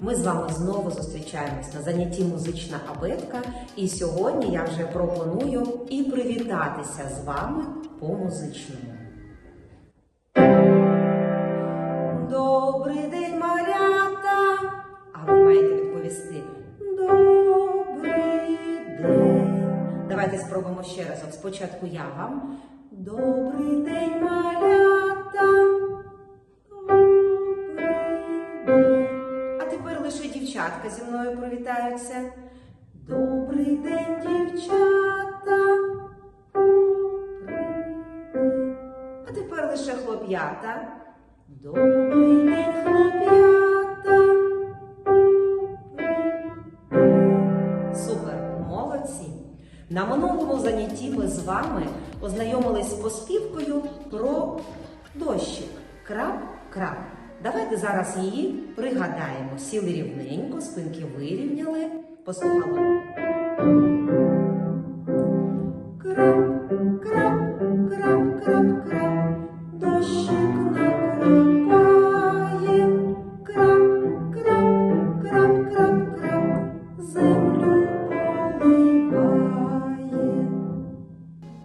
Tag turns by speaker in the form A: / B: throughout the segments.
A: Ми з вами знову зустрічаємось на занятті музична абетка. І сьогодні я вже пропоную і привітатися з вами по музичному. Добрий день, малята! А ви маєте відповісти Добрий день. Давайте спробуємо ще разок. Спочатку я вам. Добрий день, малята. Дівчатка зі мною привітаються. Добрий день, дівчата. А тепер лише хлоп'ята. Добрий день, хлоп'ята. Супер, молодці! На минулому занятті ми з вами познайомились з поспівкою про дощик. Крап-крап. Давайте зараз її пригадаємо. Сіли рівненько, спинки вирівняли, послухали.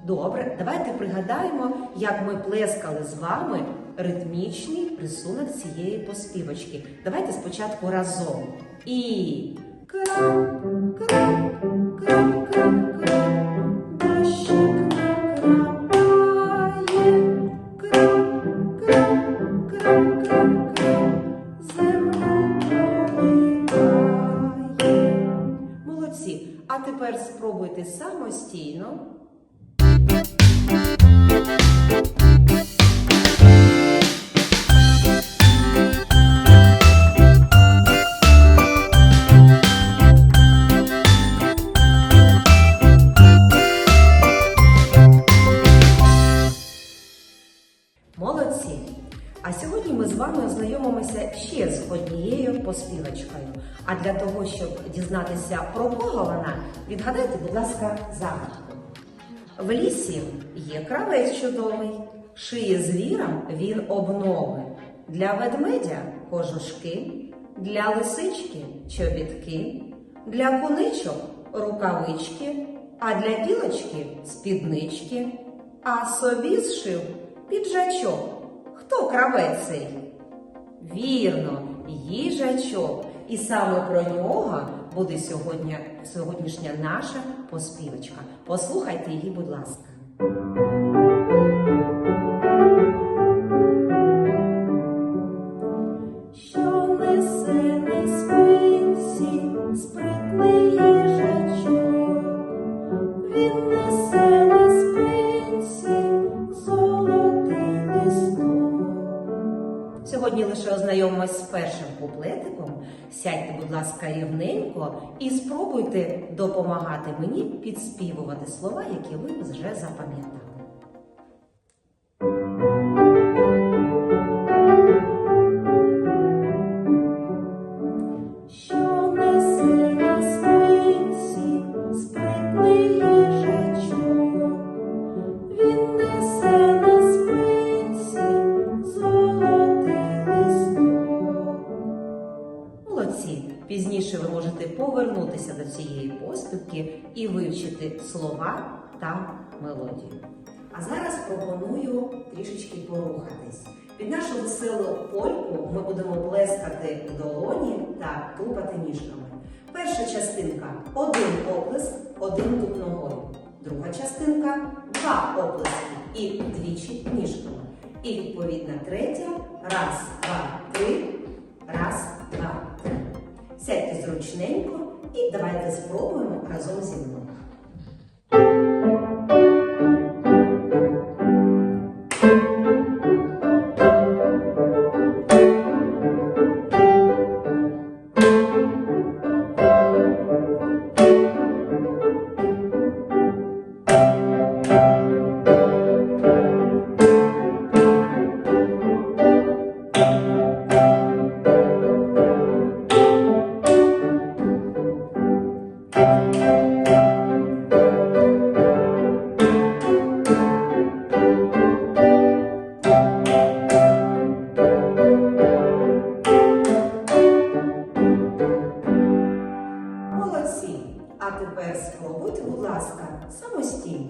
A: Добре, давайте пригадаємо, як ми плескали з вами ритмічний рисунок цієї поспівочки. Давайте спочатку разом. І крап, крап, крап, крап, крап. Молодці. А тепер спробуйте самостійно. А для того, щоб дізнатися про кого вона, відгадайте, будь ласка, загадку. В лісі є кравець чудовий, шиє звірам він обнови. Для ведмедя кожушки, для лисички чобітки, для куничок рукавички, а для білочки спіднички, а собі зшив піджачок. Хто кравець цей? Вірно, їжачок. І саме про нього буде сьогодні, сьогоднішня наша поспівочка. Послухайте її, будь ласка. Сьогодні лише ознайомимось з першим куплетиком. Сядьте, будь ласка, рівненько і спробуйте допомагати мені підспівувати слова, які ви вже запам'ятали. Вивчити слова та мелодію. А зараз пропоную трішечки порухатись. Під нашу веселу польку ми будемо плескати в долоні та тупати ніжками. Перша частинка один оплеск, один туп ногою. Друга частинка два оплески і двічі ніжками. І відповідна третя раз, два, три, раз, два, три. Сядьте зручненько і давайте спробуємо разом зі мною. Música самостійно.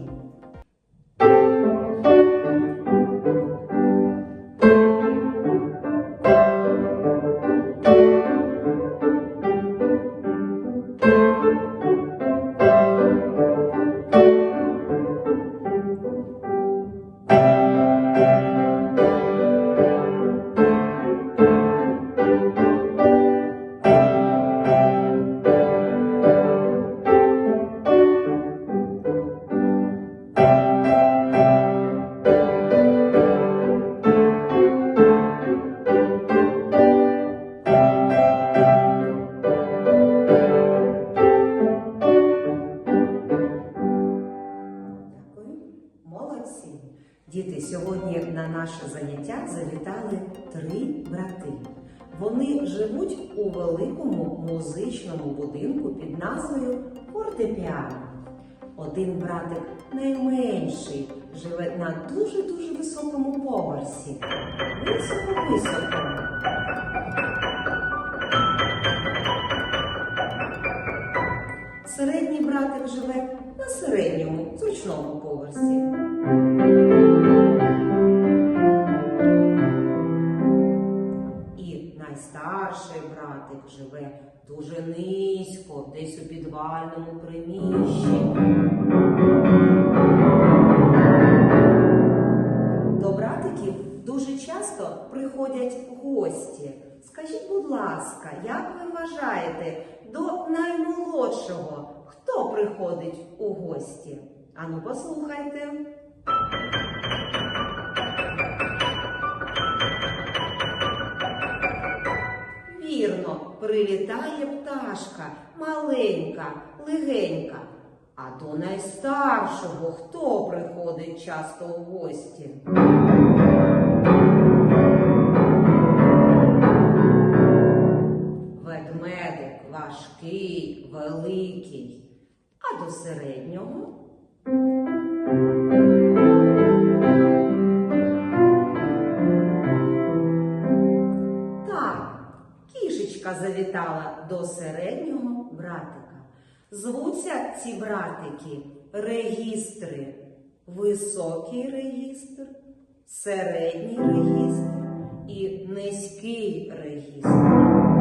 A: Наше заняття завітали три брати. Вони живуть у великому музичному будинку під назвою Фортепіано. Один братик найменший живе на дуже-дуже високому поверсі. Високо-високо. Середній братик живе на середньому, зручному поверсі. Дуже часто приходять гості. Скажіть, будь ласка, як ви вважаєте, до наймолодшого хто приходить у гості? Ану, послухайте. Вірно, прилітає пташка, маленька, легенька. А до найстаршого хто приходить часто у гості? Великий. А до середнього? Так, кішечка завітала до середнього братика. Звуться ці братики регістри. Високий регістр, середній регістр і низький регістр.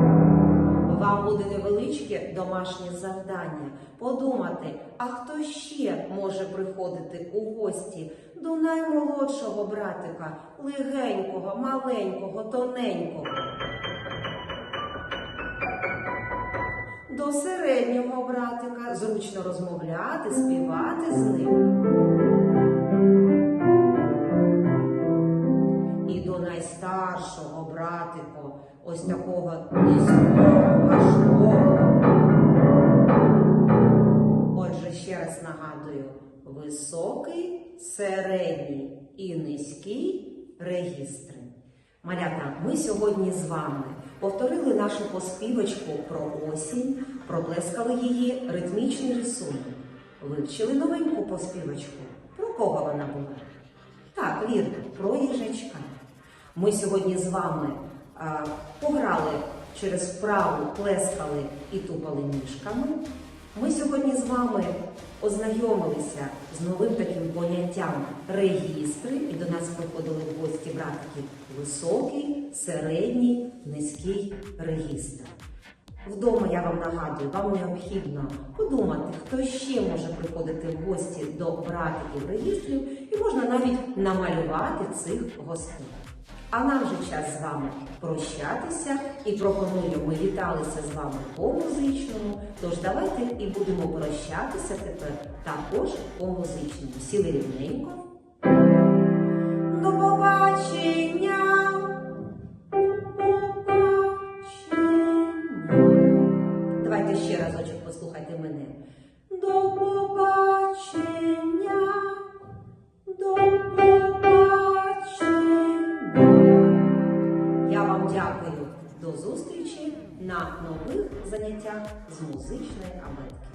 A: Вам буде невеличке домашнє завдання подумати, а хто ще може приходити у гості до наймолодшого братика, легенького, маленького, тоненького. До середнього братика зручно розмовляти, співати з ним. І до найстаршого братику, ось такого низького, середній і низький регістри. Малята, ми сьогодні з вами повторили нашу поспівочку про осінь, проплескали її ритмічний рисунок. Вивчили новеньку поспівочку. Про кого вона була? Так, вірно, про їжачка. Ми сьогодні з вами а, пограли через вправу, плескали і тупали ніжками. Ми сьогодні з вами ознайомилися з новим таким поняттям регістри, і до нас приходили в гості братики високий, середній, низький регістр. Вдома я вам нагадую, вам необхідно подумати, хто ще може приходити в гості до братиків регістрів, і можна навіть намалювати цих гостей. А нам вже час з вами прощатися і пропоную, ми віталися з вами по музичному. Тож давайте і будемо прощатися тепер також по музичному. Сіли рівненько. До побачення. Давайте ще разочок послухайте мене. На нових заняттях з музичної абетки.